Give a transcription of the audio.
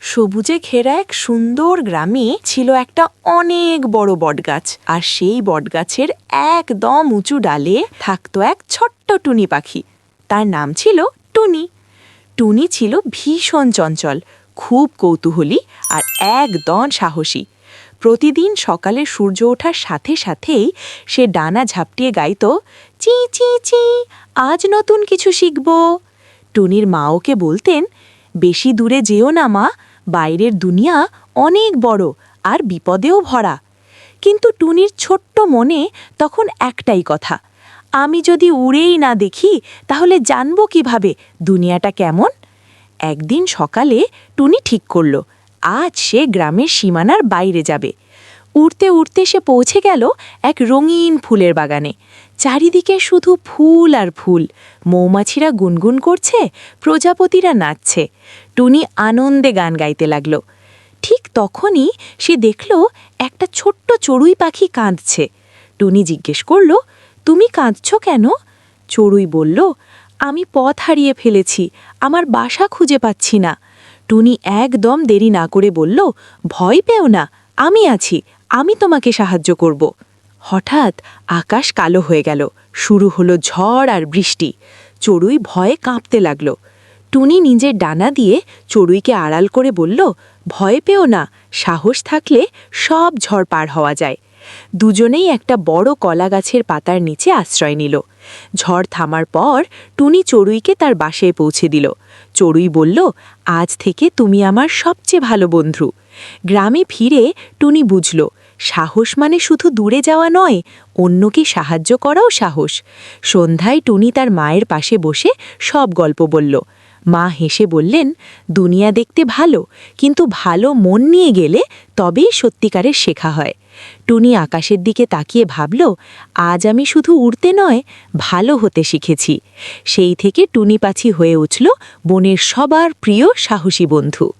সবুজে ঘেরা এক সুন্দর গ্রামে ছিল একটা অনেক বড় বটগাছ। আর সেই বটগাছের একদম উঁচু ডালে থাকতো এক ছোট্ট টুনি পাখি। তার নাম ছিল টুনি। টুনি ছিল ভীষণ চঞ্চল, খুব কৌতূহলী আর একদম সাহসী। প্রতিদিন সকালে সূর্য ওঠার সাথে সাথেই সে ডানা ঝাপটিয়ে গাইত, চি চি চি, আজ নতুন কিছু শিখব। টুনির মা ওকে বলতেন, বেশি দূরে যেও না মা বাইরের দুনিয়া অনেক বড় আর বিপদেও ভরা। কিন্তু টুনির ছোট্ট মনে তখন একটাই কথা, আমি যদি উড়েই না দেখি, তাহলে জানব কীভাবে দুনিয়াটা কেমন? একদিন সকালে টুনি ঠিক করল, আজ সে গ্রামের সীমানার বাইরে যাবে। উড়তে উড়তে সে পৌঁছে গেল এক রঙিন ফুলের বাগানে। চারিদিকে শুধু ফুল আর ফুল। মৌমাছিরা গুনগুন করছে, প্রজাপতিরা নাচছে। টুনি আনন্দে গান গাইতে লাগল। ঠিক তখনই সে দেখল একটা ছোট্ট চড়ুই পাখি কাঁদছে। টুনি জিজ্ঞেস করল, তুমি কাঁদছ কেন? চড়ুই বলল, আমি পথ হারিয়ে ফেলেছি, আমার বাসা খুঁজে পাচ্ছি না। টুনি একদম দেরি না করে বলল, ভয় পেও না, আমি আছি আমি তোমাকে সাহায্য করব। হঠাৎ আকাশ কালো হয়ে গেল, শুরু হলো ঝড় আর বৃষ্টি। চড়ুই ভয়ে কাঁপতে লাগল। টুনি নিজের ডানা দিয়ে চড়ুইকে আড়াল করে বলল, ভয় পেও না, সাহস থাকলে সব ঝড় পার হওয়া যায়। দুজনেই একটা বড় কলা গাছের পাতার নিচে আশ্রয় নিল। ঝড় থামার পর টুনি চড়ুইকে তার বাসায় পৌঁছে দিল। চড়ুই বলল, আজ থেকে তুমি আমার সবচেয়ে ভালো বন্ধু। গ্রামে ফিরে টুনি বুঝল সাহস মানে শুধু দূরে যাওয়া নয়, অন্যকে সাহায্য করাও সাহস। সন্ধ্যায় টুনি তার মায়ের পাশে বসে সব গল্প বলল। মা হেসে বললেন, দুনিয়া দেখতে ভালো, কিন্তু ভালো মন নিয়ে গেলে তবেই সত্যিকারের শেখা হয়। টুনি আকাশের দিকে তাকিয়ে ভাবল, আজ আমি শুধু উড়তে নয়, ভালো হতে শিখেছি। সেই থেকে টুনি পাছি হয়ে উঠল বনের সবার প্রিয় সাহসী বন্ধু।